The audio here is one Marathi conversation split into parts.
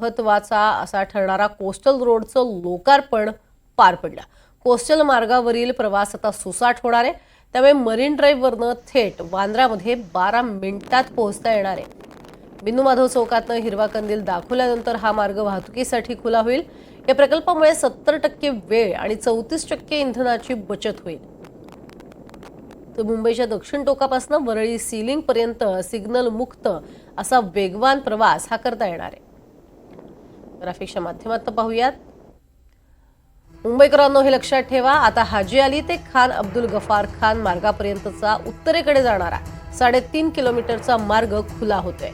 महत्त्वाचा असा ठरणारा कोस्टल रोडचं लोकार्पण पार पडलं. कोस्टल मार्गावरील प्रवास आता सुसाट होणार आहे. त्यामुळे मरीन ड्राईव्हवरनं थेट वांद्रामध्ये बारा मिनिटात पोहोचता येणार आहे. बिंदू माधव चौकातनं हिरवा कंदील दाखवल्यानंतर हा मार्ग वाहतुकीसाठी खुला होईल. या प्रकल्पामुळे सत्तर टक्के वेळ आणि चौतीस टक्के इंधनाची बचत होईल. तर मुंबईच्या दक्षिण टोकापासून वरळी सिलिंग पर्यंत सिग्नल मुक्त असा वेगवान प्रवास हा करता येणार आहे. ग्राफिक्सच्या माध्यमातून पाहूयात. मुंबईकरांनो हे लक्षात ठेवा आता हाजी अली ते खान अब्दुल गफार खान मार्गापर्यंतचा उत्तरेकडे जाणारा साडेतीन किलोमीटरचा मार्ग खुला होतोय.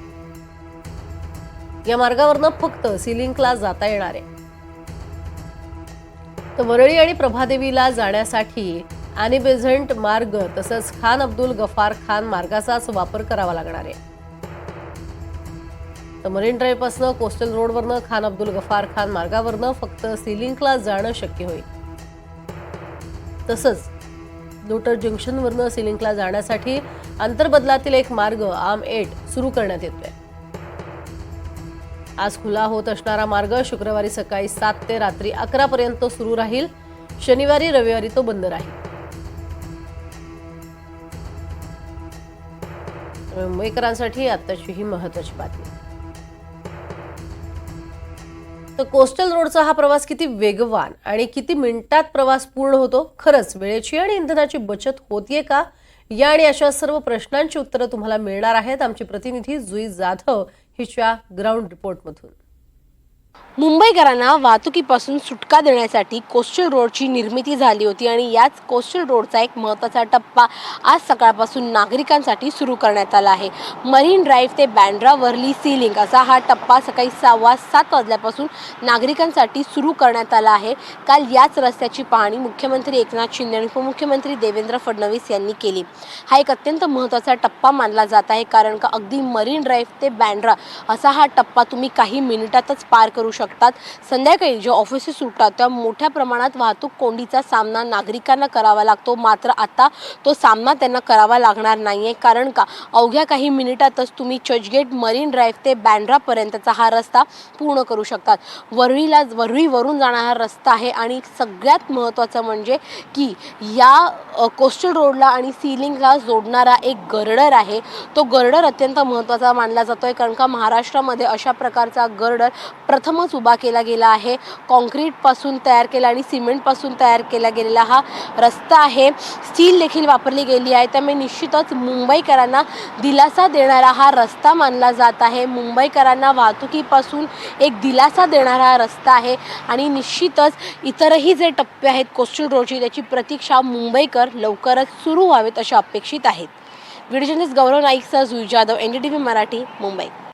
या मार्गावरनं फक्त सिलिंकला जाता येणार आहे. तर वरळी आणि प्रभादेवीला जाण्यासाठी आणि बेझंट मार्ग तसंच खान अब्दुल गफार खान मार्गाचाच वापर करावा लागणार आहे. तर मरीन ड्राईव्हपासनं कोस्टल रोडवरनं खान अब्दुल गफार खान मार्गावरनं फक्त सिलिंकला जाणं शक्य होईल. तसंच लोटर जंक्शनवरनं सिलिंकला जाण्यासाठी आंतरबदलातील एक मार्ग आम एट सुरू करण्यात येतोय. आज खुला होत असणारा मार्ग शुक्रवारी सकाळी सात ते रात्री अकरा पर्यंत सुरू राहील. शनिवारी रविवारी तो बंद राहील. मुंबईकरांसाठी आत्ताची ही महत्वाची बातमी. तर कोस्टल रोडचा हा प्रवास किती वेगवान आणि किती मिनिटात प्रवास पूर्ण होतो? खरंच वेळेची आणि इंधनाची बचत होतीये का? या आणि अशा सर्व प्रश्नांची उत्तरं तुम्हाला मिळणार आहेत. आमचे प्रतिनिधी जुई जाधव हिच्या ग्राउंड रिपोर्टमधून. मुंबईकरांना वाहतुकीपासून सुटका देण्यासाठी कोस्टल रोडची निर्मिती झाली होती आणि याच कोस्टल रोडचा एक महत्त्वाचा टप्पा आज सकाळपासून नागरिकांसाठी सुरू करण्यात आला आहे. मरीन ड्राईव्ह ते बँड्रा वर्ली सीलिंग असा हा टप्पा सकाळी सव्वा सात वाजल्यापासून नागरिकांसाठी सुरू करण्यात आला आहे. काल याच रस्त्याची पाहणी मुख्यमंत्री एकनाथ शिंदे आणि उपमुख्यमंत्री देवेंद्र फडणवीस यांनी केली. हा एक अत्यंत महत्त्वाचा टप्पा मानला जात आहे कारण का अगदी मरीन ड्राईव्ह ते बँड्रा असा हा टप्पा तुम्ही काही मिनिटातच पार करू शकता. शकतात. संध्याकाळी जे ऑफिसेस सुटतात त्या मोठ्या प्रमाणात वाहतूक कोंडीचा सामना नागरिकांना करावा लागतो. मात्र आता तो सामना त्यांना करावा लागणार नाही आहे कारण का? अवघ्या काही मिनिटातच तुम्ही चर्चगेट मरीन ड्राईव्ह ते बँड्रापर्यंतचा हा रस्ता पूर्ण करू शकतात. वरळीला वरळीवरून जाणारा रस्ता आहे आणि सगळ्यात महत्त्वाचं म्हणजे की या कोस्टल रोडला आणि सिलिंगला जोडणारा एक गर्डर आहे. तो गर्डर अत्यंत महत्त्वाचा मानला जातो आहे कारण का? महाराष्ट्रामध्ये अशा प्रकारचा गर्डर प्रथमच उभा केला गेला आहे. कॉन्क्रीटपासून तयार केला आणि सिमेंटपासून तयार केला गेलेला हा रस्ता आहे. स्टील देखील वापरली गेली आहे. त्यामुळे निश्चितच मुंबईकरांना दिलासा देणारा हा रस्ता मानला जात आहे. मुंबईकरांना वाहतुकीपासून एक दिलासा देणारा हा रस्ता आहे आणि निश्चितच इतरही जे टप्पे आहेत कोस्टल रोडची त्याची प्रतीक्षा मुंबईकर लवकरच सुरू व्हावेत अशा अपेक्षित आहेत. Video Gaurav नाईकसह Jui Jadhav N D T V Marathi Mumbai.